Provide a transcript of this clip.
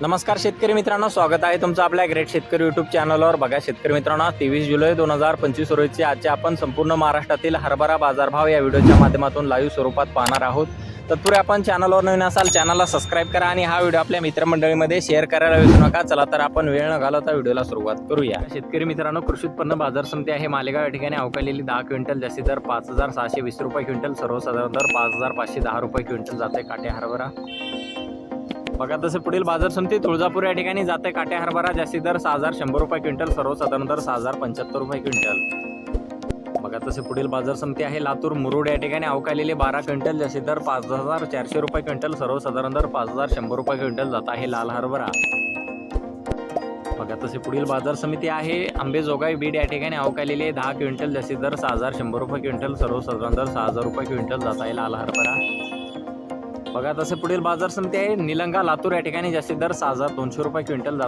नमस्कार शेतकरी मित्रांनो स्वागत आहे तुमचं आपल्या ग्रेट शेतकरी यूट्यूब चॅनलवर बघा शेतकरी मित्रांनो तेवीस जुलै दोन हजार पंचवीस रोजीचे आजचे आपण संपूर्ण महाराष्ट्रातील हरभरा बाजारभाव या व्हिडिओच्या माध्यमातून लाईव्ह स्वरूपात पाहणार आहोत. तत्पूर्वी आपण चॅनलवर नवीन असाल चॅनलला सबस्क्राईब करा आणि हा व्हिडिओ आपल्या मित्रमंडळीमध्ये शेअर करायला विसरू नका. चला तर आपण वेळ न घालवता व्हिडिओला सुरुवात करूया. शेतकरी मित्रांनो कृषी उत्पन्न बाजार समिती आहे. मालेगाव या ठिकाणी अवकालेली दहा क्विंटल जास्ती दर पाच हजार सहाशे वीस रुपये क्विंटल सर्वसाधारण दर पाच हजार पाचशे दहा रुपये क्विंटल जाते काटे हरभरा. बघा तसे पुढील बाजार समिती तुळजापूर या ठिकाणी जाते काटे हरभरा जास्ती दर सहा हजार शंभर रुपये क्विंटल सर्वसाधारण दर सहा हजार पंच्याहत्तर रुपये क्विंटल. बघा तसे पुढील बाजार समिती आहे. लातूर मुरुड या ठिकाणी अवकालेले बारा क्विंटल जास्ती दर पाच हजार चारशे रुपये क्विंटल सर्वसाधारण दर पाच हजार शंभर रुपये क्विंटल जात आहे लाल हरभरा. बघा तसे पुढील बाजार समिती आहे. आंबेजोगाई बीड या ठिकाणी अवकालेले दहा क्विंटल जास्ती दर सहा हजार शंभर रुपये क्विंटल सर्वसाधारण दर सहा हजार रुपये क्विंटल जात आहे लाल हरभरा. बघा तसे पुढील बाजार समिती आहे. निलंगा लातूर या ठिकाणी जास्तीत दर सहा हजार दोनशे रुपये क्विंटल जात.